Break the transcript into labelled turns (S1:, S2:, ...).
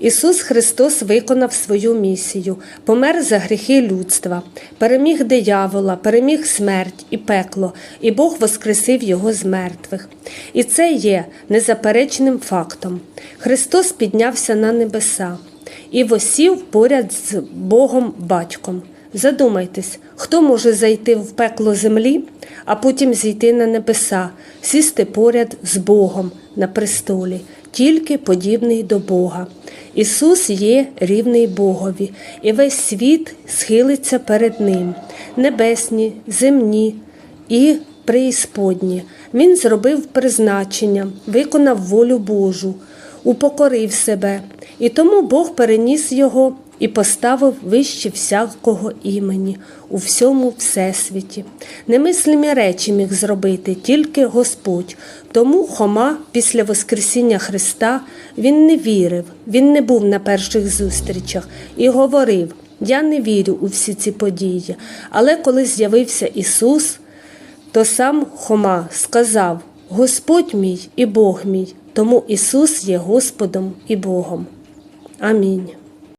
S1: Ісус Христос виконав свою місію, помер за гріхи людства, переміг диявола, переміг смерть і пекло, і Бог воскресив його з мертвих. І це є незаперечним фактом. Христос піднявся на небеса і восів поряд з Богом Батьком. Задумайтесь, хто може зайти в пекло землі, а потім зійти на небеса, сісти поряд з Богом на престолі, тільки подібний до Бога. Ісус є рівний Богові, і весь світ схилиться перед Ним, небесні, земні і преісподні. Він зробив призначення, виконав волю Божу, упокорив себе, і тому Бог переніс його і поставив вище всякого імені у всьому всесвіті. Немислимі речі міг зробити тільки Господь. Тому Хома після Воскресіння Христа він не вірив, він не був на перших зустрічах і говорив: Я не вірю у всі ці події. Але коли з'явився Ісус, то сам Хома сказав: Господь мій і Бог мій, тому Ісус є Господом і Богом. Амінь.